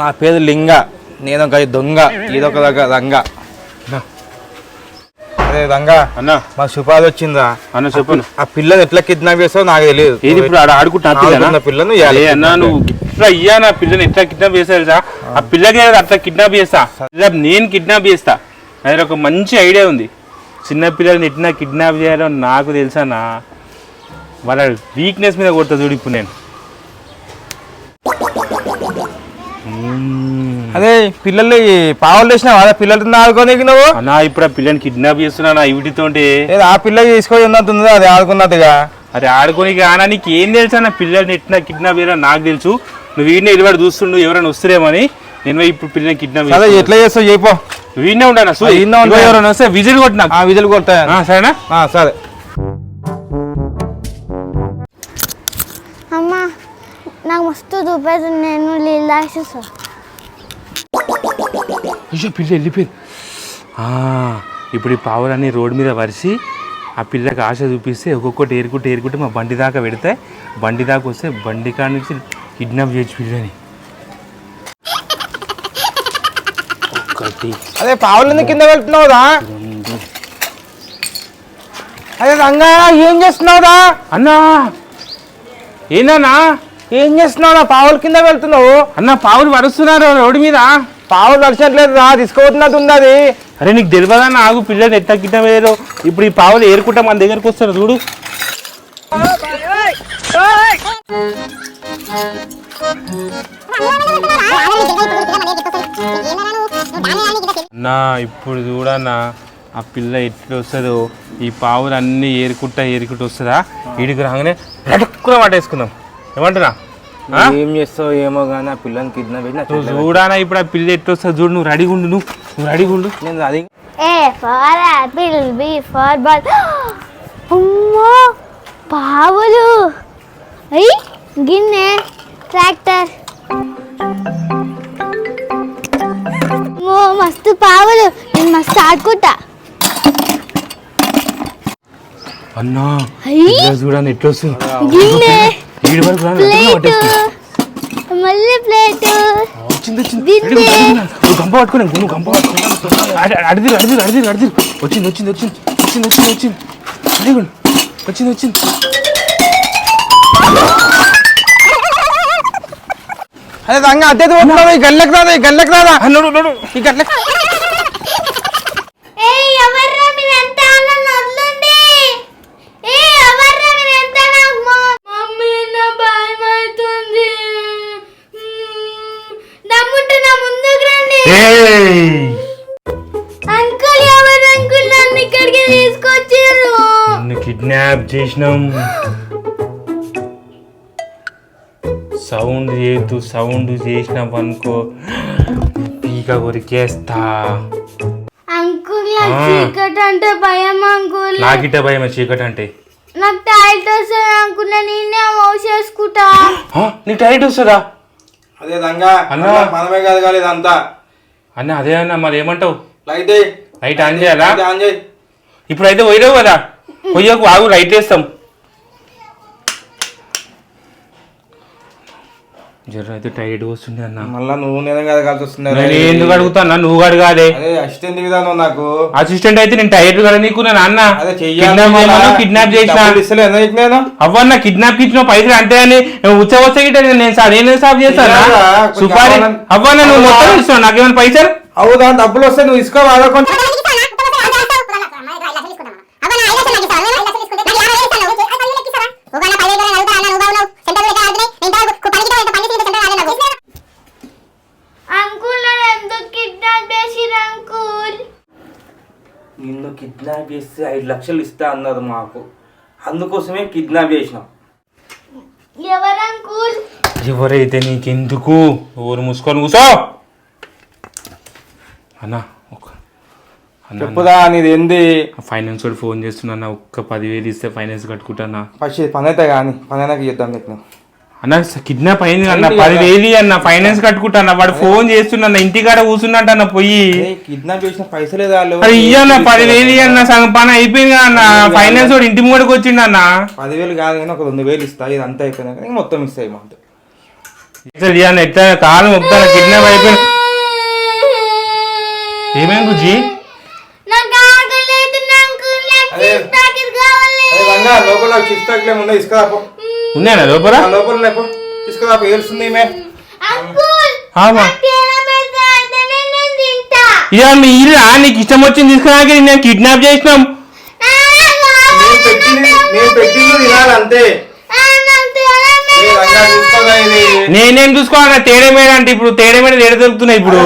నా పేరు లింగ. నేను ఒక దొంగ. ఇదొక దంగ అదే దంగ అన్న. మా సుపాది వచ్చిందా అన్న చెప్పను ఆ పిల్లని ఎట్లా కిడ్నాప్ చేస్తావు నాకు తెలియదు. ఏది ఇప్పుడు ఆడ ఆడుకుంటా? ఆడుకున్న పిల్లను ఇయ్యాలి. ఏ అన్నా నువ్వు ఇట్లా అయ్యా నా పిల్లని ఎట్లా కిడ్నాప్ చేస్తా ఆ పిల్లకి అట్లా కిడ్నాప్ చేస్తా. నేను కిడ్నాప్ చేస్తా. అది ఒక మంచి ఐడియా ఉంది. చిన్న పిల్లల్ని ఎట్లా కిడ్నాప్ చేయాలో నాకు తెలుసా నా వాళ్ళ వీక్నెస్ మీద కొడతా చూడు ఇప్పుడు నేను. అదే పిల్లలు పావులు వేసినావు అదే పిల్లలతో ఆడుకోనికి నువ్వు అన్నా ఇప్పుడు ఆ పిల్లని కిడ్నాప్ చేస్తున్నా నా ఇవిటితోటి. ఆ పిల్ల తీసుకొని ఉన్నట్టుందో అది ఆడుకున్నట్టుగా అరే ఆడుకోనికి కానా నీకు ఏం తెలుసా నా పిల్లల్ని ఎట్లా కిడ్నాప్ చేయాలో నాకు తెలుసు. నువ్వు వీడిని నిలబడి చూస్తుండు ఎవరైనా వస్తారేమని నేను ఇప్పుడు పిల్లల్ని కిడ్నాప్ అదే ఎట్లా చేస్తావు చెప్పు. వీడినే ఈడ్నే ఉంటా. ఎవరైనా వస్తే విజిల్ కొట్టి నాకు ఆ విధులు కొడతాయి ఆ, సరేనా? ఆ, సరే. అమ్మ నాకు మస్తు చూపేది నేను తాగేసేస్తా అయ్యో పిల్ల వెళ్ళిపోయింది. ఇప్పుడు ఈ పావులన్నీ రోడ్డు మీద వరిసి ఆ పిల్లకి ఆశ చూపిస్తే ఒక్కొక్కటి ఏరుకుంటే ఏరుకుంటే మా బండి దాకా పెడితే బండి దాకా వస్తే బండి కాడ నుంచి కిడ్నాప్ చేయొచ్చు పిల్లని. ఒకటి అదే పావులని కింద వెళ్తున్నావుదా అదే రంగా ఏం చేస్తున్నావుదా అన్నా! ఏందన్నా? ఏం చేస్తున్నావురా? పావుల కింద వెళ్తున్నావు. అన్న పావులు వరుస్తున్నారు రోడ్డు మీద? పావులు నడిచినట్లేదు రా తీసుకోవద్దున్నట్టు ఉంది అది. అరే నీకు తెలియదా నాకు పిల్లలు ఎట్లా గిట్ట వేయరు ఇప్పుడు ఈ పావులు ఏరుకుంటా మన దగ్గరకు వస్తారు చూడు. నా ఇప్పుడు చూడన్నా ఆ పిల్ల ఎట్లా వస్తుందో? ఈ పావులు అన్నీ ఏరుకుంటా ఏరుకుంటూ వస్తుందా? ఇడికి రాగానే రటుక్కున వాటేసుకుందాం ఏమంటున్నా? ఏం చేస్తావు ఏమో కానీ ఆ పిల్లని కిడ్నాప్ చేసి నా నువ్వు చూడానా ఇప్పుడు ఆ పిల్ల ఎట్లా వస్తుంది చూడు నువ్వు రెడీగా ఉండు నువ్వు. నువ్వు రెడీగా ఉండు. నేను అది A for apple B for ball అమ్మో పావులు అయ్యి గిన్నె ట్రాక్టర్ మస్తు పావులు నేను మస్తు ఆడుకుంటా. అన్నా అయ్యి పిల్ల చూడని ఎట్లా వస్తుంది? గిన్నె. వీడి వరకు రాను. మళ్ళీ ప్లేట్. వచ్చింది వచ్చింది. నువ్వు గంప పట్టుకుని నువ్వు గంప పట్టుకుని. అడిది అడిది అడిది అడిది. వచ్చింది వచ్చింది వచ్చింది. వచ్చింది వచ్చింది వచ్చింది. వచ్చింది అదే రంగా అద్దె పోతున్నావు? ఈ గల్లెకి రాదా ఈ గల్లెకి రాదా? ఆ, నడు నడు. ఈ గల్లెకి చేసినాం. సౌండ్ చేయొద్దు సౌండ్ చేసినాం అనుకో పీక కొరికేస్తా. అంకుల్. చీకటి అంటే భయం అంకుల్ నాకిట భయం చీకటి అంటే నాకు టైట్ వస్తుంది అంకుల్ నేను వాష్ చేసుకుంటా. ఆ, నీకు టైట్ వస్తుందా? అదే అన్న. అన్న మనమే కాదు కాదు ఇదంతా అన్న అదే అన్న మరి ఏమంటావు? లైట్ లైట్ ఆన్ చేయాలా? ఆన్ చేయి. ఇప్పుడైతే పోయినావు కదా? పొయ్యకు ఆగు లైట్ వేస్తాం జ్వరం అయితే టైట్ వస్తుంది అన్న. మళ్ళా నువ్వు నేను కదా కలిసి వస్తుంది నేను ఎందుకు అడుగుతాను నువ్వు అడగాలి అదే అసిస్టెంట్ విధానం నాకు. అసిస్టెంట్ అయితే నేను టైట్ కదా నీకు నేను అన్న. అదే కిడ్నాప్ చేసిన. నేను? అవ్వన్న కిడ్నాప్ ఇచ్చిన పైసలు అంటే అని ఉచ్చ వచ్చ గిట్ట నేను సార్ నేను సాఫ్ చేస్తానా సుపారి అవ్వన్న నువ్వు మొత్తం ఇస్తున్నావు నాకేమైనా పైసలు? అవుదా డబ్బులు వస్తే నువ్వు ఇసుకో వాళ్ళ కొంచెం అంకుల్ నన్ను ఎందుకు కిడ్నాప్ చేసిరు అంకుల్ నిన్ను చేస్తే ఐదు లక్షలు ఇస్తా అన్నారు మాకు. అందుకోసమే కిడ్నాప్ చేసినాం. ఎవరైతే నీకెందుకు? ఊరు మూసుకొని కూసో? అన్న ఒక చెప్పుదా నీది ఏంది? ఫైనాన్స్ వాడు ఫోన్ చేస్తున్నా అన్న ఒక్క పదివేలు ఇస్తే ఫైనాన్స్ కట్టుకుంటానా ఫస్ట్ పని అయితే కానీ పని అయినాక చేద్దాం నీకు అన్న కిడ్నాప్ అయింది అన్న పదివేలు అన్న ఫైనాన్స్ కట్టుకుంటానా వాడు ఫోన్ చేస్తున్నా ఇంటికాడ కూర్చున్నట్టు అన్న పోయి కిడ్నాప్ చేసిన పైసలే అరే ఇయ్యన్న పదివేలు అన్న సగం పని అయిపోయింది అన్న. ఫైనాన్స్ వాడు ఇంటి ముంగడికి వచ్చిండు అన్న పదివేలు కాదు కానీ ఒక రెండు వేలు ఇస్తా ఇది అంతా అయిపోయినాక నీకు మొత్తం ఇస్తాయి మాట అసలు ఇవాళ ఎట్లా కాలు మొక్కుతాను? కిడ్నాప్ అదే. కావాలి. అరే రంగా లోపల చిప్స్ ప్యాకెట్లు ఉన్నాయి లోపల? ఆ లోపల లేపో. ఏడుస్తుంది ఈమె. తేడా మీ ఇల్లు నీకు ఇష్టం వచ్చింది తీసుకురాక నేను కిడ్నాప్ చేసినాం. అంతే. నేనేం చూసుకోవాలన్నా తేడా మేడ అంటే ఇప్పుడు తేడా మేడ ఏడ దొరుకుతున్నాయి ఇప్పుడు.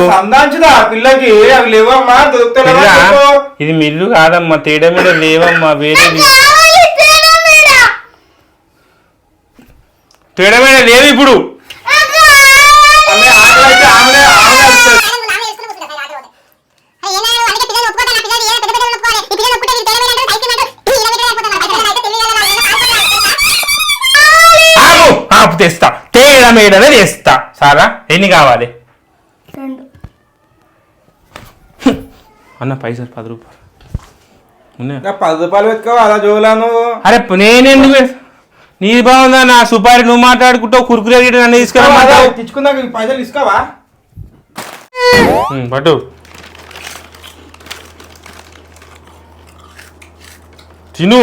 పిల్లకి? అవి లేవమ్మా. ఇది మిల్లు కాదమ్మా తేడా మేడ లేవమ్మా వేరేది. తేడా మేడ లేవు ఇప్పుడు తెస్తా. తేడా మేడనే తెస్తా. సారా ఎన్ని కావాలి? అన్న పైసలు పది రూపాయలు. పది రూపాయలు పెట్టుకో అలా జోలాను అరే నేనెందుకు నీది బాగుందా నా సుపారి? నువ్వు మాట్లాడుకుంటావు కురుకురే గిట్ల నన్ను తీసుకురమ్మంటావు. తెచ్చుకున్నాక ఈ పైసలు ఇసుకోవా ఉమ్, పట్టు. తిను.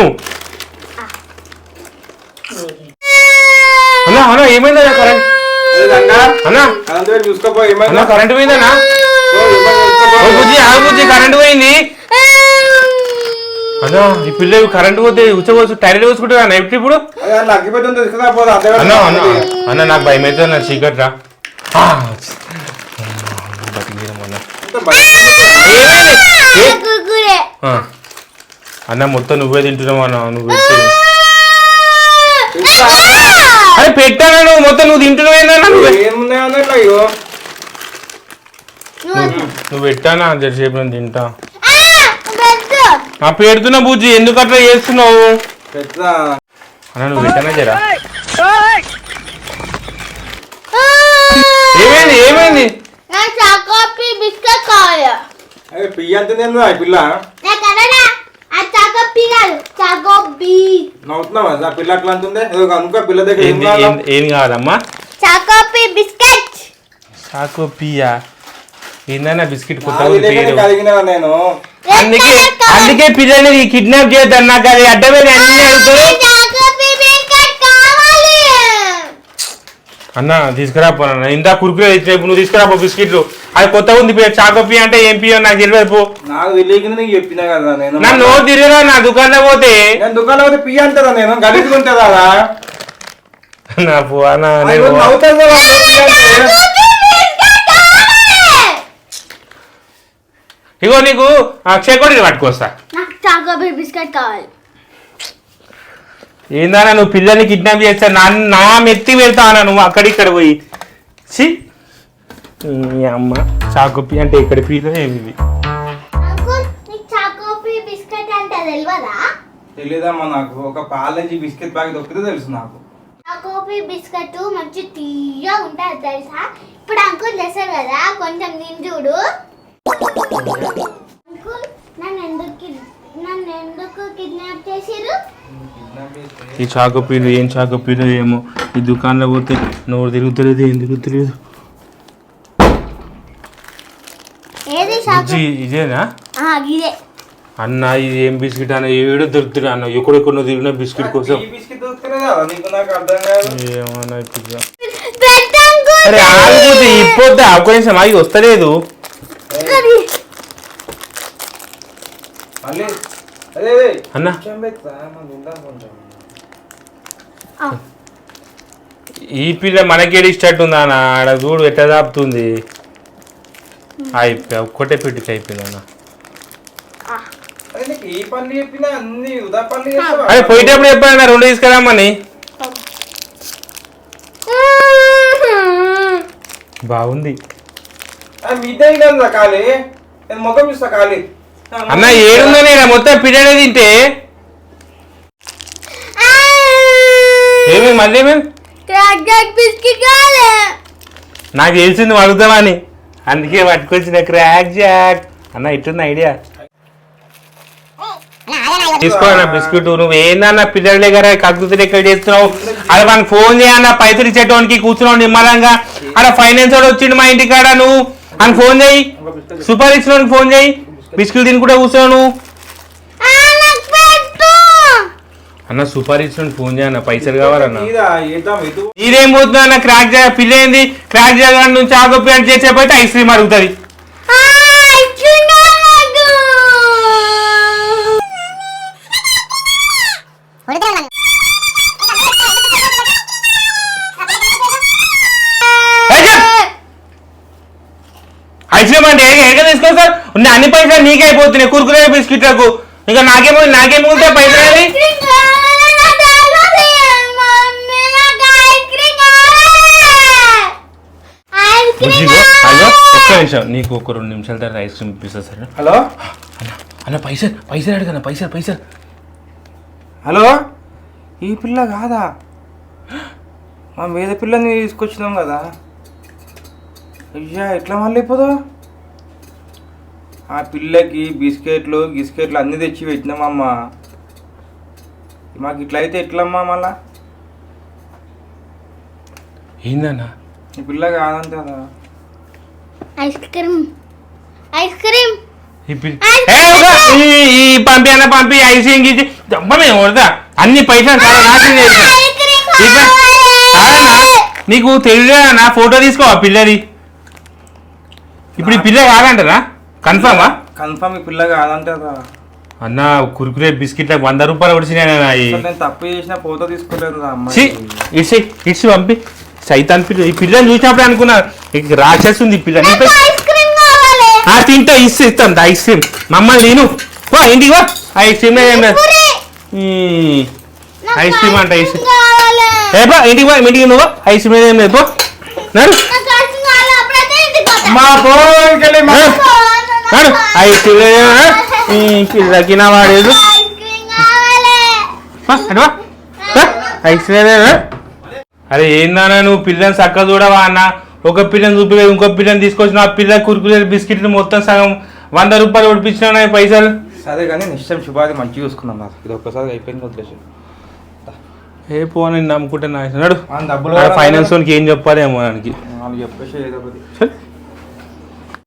అన్నా అన్నా ఏమైందా కరెంట్? అన్నా. కరెంట్ పోయిందన్నా బుజ్జి బుజ్జి కరెంట్ పోయింది. అన్నా ఈ పిల్ల కరెంట్ పోతే ఉచ్చవచ్చు టైలెట్ పోసుకుంటా నైట్ ఇప్పుడు? అంతే అన్న అన్న అన్న నాకు భయం అయితే నా చీకట్ రా. అన్న. అన్న మొత్తం నువ్వే తింటున్నావు అన్న నువ్వు. అరే పెట్టాను నువ్వు మొత్తం నువ్వు నువ్వు? ఏమున్నాయి అన్నట్లు అయ్యో నువ్వు పెట్టానా జరసేపు నేను తింటా. ఆ పెడుతున్నా బుజ్జి ఎందుకు అట్లా చేస్తున్నావు? అన్న నువ్వు పెట్టానా జరా ఏమైంది ఏమైంది? చాకోపి బిస్కెట్ కావాలి. అదే పియ్య అంత నేను ఆ పిల్ల? నాకు అనడా ఆ చాకోపి కాదు చాకోపి నవ్వుతున్నావా? ఆ పిల్ల అట్లా అంటుందే? ఏదో అనుకో పిల్ల దగ్గర ఏం కావాలా? ఏం- కావాలమ్మా చాకోపి బిస్కెట్. సాకో పియా? ఏందన్నా బిస్కెట్ నా కొత్తగా ఉంది తెలియకనే పేరు? కలిగినా నేను? అందుకే అందుకే పిల్లల్ని కిడ్నాప్ చేయొద్దు నాకు అది అడ్డమైన అన్ని అడుగుతారు చాకోపి బిస్కెట్ కావాలి. అన్న తీసుకురా పోనా ఇందా కురుకురే ఇచ్చినప్పుడు నువ్వు తీసుకురా పో బిస్కెట్లు. అది కొత్తగా ఉంది చాకోపి అంటే ఏం పియో నాకు తెలియదు పో. నాకు తెలియకనే నీకు చెప్పినా కదా నేను. నా నోరు తిరిగిరా నా దుకాణంలో పోతే? నేను దుకాణంలో పోతే పియ్య అంటారా నేను? గలీజ్గా ఉంటుందా? నా పో అన్న అది నేను కూడా నవ్వుతారు కదా అందరూ పియ్య అంటే. ఇగో నీకు అక్షయ కూడా పట్టుకొస్తా. నాకు బిస్కెట్ కావాలి. ఏందన్నా నువ్వు పిల్లల్ని కిడ్నాప్ చేస్తా నా నా మెత్తి వెళ్తా అన్న నువ్వు అక్కడిక్కడ పోయి. సి ఈ అమ్మ చాకోపి అంటే ఇక్కడ పీలో ఏమి అంకుల్ నీకు చాకోపి బిస్కెట్ అంటే తెలియదా తెలీదమ్మా నాకు. ఒక పాల నుంచి బిస్కెట్ ప్యాకెట్ దొరికితే తెలుసు నాకు. చాకోపి బిస్కెట్ మంచి తీయగా ఉంటుంది తెలుసా? ఇప్పుడు అంకుల్ చేస్తారు కదా కొంచెం నింజుడు అంకుల్ ఈ చాకోపీలు ఏం చాకోపీలు ఏమో? ఈ దుకాణంలో పోతే నోరు తిరుగుతలేదు ఏం తిరుగుతలేదు? చాకో ఇదేనా? ఆ, ఇదే. అన్న ఇది ఏం బిస్కెట్ అన్న? ఏడో దొరుకుతుంది అన్న ఎక్కడెక్కడ తిరిగిన బిస్కెట్ కోసం. ఏమన్నా ఇప్పుడు అరే ఆగిపోతే ఇప్పొద్దా ఒక నిమిషం ఆగి వస్తలేదు అది. మళ్ళీ అదే అదే అన్న. ఈ పిల్ల మనకేడి ఇష్టట్టు ఉందా అన్న? ఆడ చూడు ఎట్లా దాపుతుంది. అయిపోయా ఒక్కటే పెట్టి అయిపోయింది అన్న. ఆ. అరే నీకు ఈ పనులు చెప్పినా అన్ని ఉదా పనులు చేస్తావా? అరే పోయేటప్పుడు చెప్పాను రెండు తీసుకురామని. బాగుంది. ఆ, మీదే నేను ముఖం చూస్తా ఖాళీ అన్న ఏడుందని ఈడ మొత్తం పిల్లనే తింటే. ఏమేమి మళ్ళీ ఏమేమి క్రాక్ జాక్ బిస్కెట్ కావాలి. నాకు తెలిసింది అడుగుతామని అందుకే పట్టుకొచ్చిన క్రాక్ జాక్ అన్న ఇట్లున్న ఐడియా. అలా తీసుకోవాలన్న బిస్కెట్ నువ్వు. ఏందన్న పిల్లల దగ్గర కక్కుతు ఎక్కడ చేస్తున్నావు? అలా మనకు ఫోన్ చేయన్న పైసలు ఇచ్చేటోనికి కూర్చున్నావు నిమ్మలంగా. అక్కడ ఫైనాన్స్ వాడు వచ్చిండు మా ఇంటికాడ నువ్వు. అని ఫోన్ చేయి. సూపర్ ఇచ్చిన ఫోన్ చేయి. బిస్కెట్ తిని కూడా కూర్చున్నావు నువ్వు ఆ, నాకు పెట్టు అన్న సూపర్ ఇచ్చిన ఫోన్ చేయన్న పైసలు కావాలన్న. ఇదేం పోతున్నా అన్న క్రాక్ చేయ పిల్ల ఏంది? క్రాక్ చేయగానే నుంచి ఆగొప్పి అని చేసేపోతే ఐస్ క్రీమ్ అడుగుతుంది. ఐస్ క్రీమ్ అంటే ఎక్కడ తీసుకోవాలి సార్? ఉన్న అన్ని పైసలు నీకే అయిపోతున్నాయి. కురుకురే బిస్కెట్లకు. ఇంకా నాకేమో నాకేం మిగులుతాయి పైసలు బుజ్జిగో అయ్యో ఒక్క కావాలి. నిమిషం. నీకు ఒక రెండు నిమిషాల తర్వాత ఐస్ క్రీమ్ ఇప్పిస్తా సార్. హలో? అన్న పైసలు పైసలు అడగన్న పైసలు పైసలు. హలో? ఈ పిల్ల కాదా? మా మీద పిల్లని తీసుకొచ్చినాం కదా. అయ్యా ఎట్లా మళ్ళీ ఇప్పుడు? ఆ పిల్లకి బిస్కెట్లు గిస్కెట్లు అన్నీ తెచ్చి పెట్టినామమ్మా. మాకు ఇట్లా అయితే ఎట్లమ్మా మళ్ళా? ఏందన్నా? ఈ పిల్ల కాదంట కదా. Ice cream. Ice cream. ఈ పిల్ల- ఏ, ఊరుకో. ఈ- ఈ పంపి అన్న పంపి ఐస్ క్రీమ్ గీసి దమ్మమే కొడతా. అన్ని పైసలు చాలా నాశనం. నీకు తెలియదా నా ఫోటో తీసుకో ఆ పిల్లది. ఇప్పుడు ఈ పిల్ల కాదంటనా కన్ఫామా కన్ఫర్మ్ ఈ పిల్ల కాదంట కదా అన్న కురుకురే బిస్కెట్లకు వంద రూపాయలు అసలు నేను తప్పు చేసిన ఫోటో తీసుకోలేదు రా అమ్మాయి. ఇట్స్ ఇట్స్ పంపి. సైతాన్ పిల్ల ఈ పిల్లని చూసినప్పుడు అనుకున్నా ఇక రాక్షసి ఉంది ఈ పిల్ల. నీ నాకు పై- ఐస్ క్రీమ్ కావాలి. ఆ తింటా ఇస్తే ఇస్తాం ఐస్ క్రీమ్. మమ్మల్ని నేను వా ఇంటికి వా ఐస్ క్రీమ్ ఏం లేదు. పూరి. ఈ, నాకు ఐస్ క్రీమ్ అంట ఐస్ క్రీమ్ కావాలి. ఏ బా ఇంటికి వా ఇంటికి నువ్వు ఐస్ క్రీమ్ ఏం లేదు పో నడు నాకు ఐస్ క్రీమ్ కావాలి అప్పుడైతే ఇంటికి పోతా. మా ఫోన్కెళ్ళి ఐస్ క్రీమ్ ఏం? లేదు. ఈ పిల్లకి నా వాడేదు. Ice cream. అరే ఏందన్నా నువ్వు పిల్లని చక్క చూడవా అన్న? ఒక పిల్లని చూపి ఇంకో పిల్లని తీసుకొచ్చిన ఆ పిల్ల కురుకురే బిస్కెట్లు మొత్తం సగం వంద రూపాయలు ఉడిపించిన పైసలు? సరే కానీ నిశ్చయం శుభాది మంచిగా చూసుకున్నాం నాకు. ఇది ఒక్కసారి అయిపోయింది వదిలేసి ఏ పోనీ నమ్ముకుంటే నా డబ్బులు ఫైనాన్స్ వానికి ఏం చెప్పాలేమో దానికి. చెప్పేసి